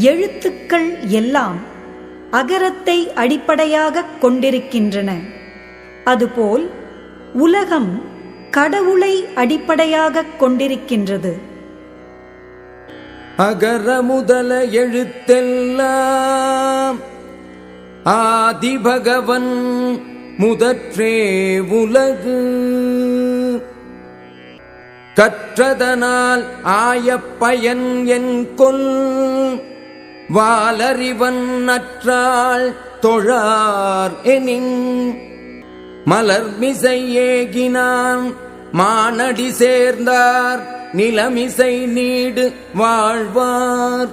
எழுத்துக்கள் எல்லாம் அகரத்தை அடிப்படையாகக் கொண்டிருக்கின்றன. அதுபோல் உலகம் கடவுளை அடிப்படையாகக் கொண்டிருக்கின்றது. அகர முதல எழுத்தெல்லாம் ஆதிபகவன் முதற்றே உலகு. கற்றதனால் ஆயப்பயன் என் கொல் வாலறிவன் அற்றாள் தொழார் எனின். மலர்மிசை ஏகினான் மானடி சேர்ந்தார் நிலமிசை நீடு வாழ்வார்.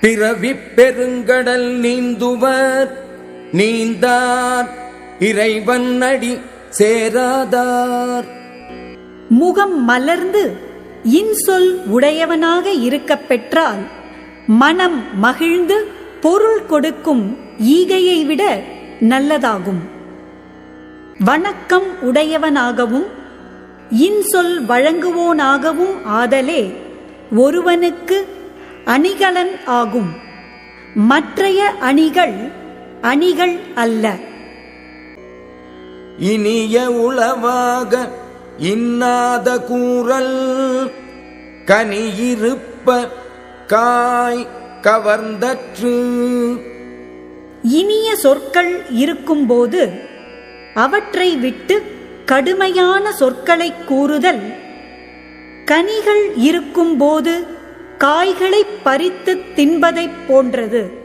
பிறவி பெருங்கடல் நீந்துவர் நீந்தார் இறைவன் அடி சேராதார். முகம் மலர்ந்து இன்சொல் உடையவனாக இருக்கப் பெற்றால் மனம் மகிழ்ந்து பொருள் கொடுக்கும் ஈகையை விட நல்லதாகும். வணக்கம் உடையவனாகவும் இன்சொல் வழங்குவோனாகவும் ஆதலே ஒருவனுக்கு அணிகலன் ஆகும். மற்றைய அணிகள் அணிகள் அல்ல. இனிய உளவாக இன்னாத கூறல் கனியிருப்ப காய் கவர்ந்தற்று. இனிய சொற்கள் இருக்கும்போது அவற்றை விட்டு கடுமையான சொற்களை கூறுதல். கனிகள் இருக்கும்போது காய்களை பறித்து தின்பதைப் போன்றது.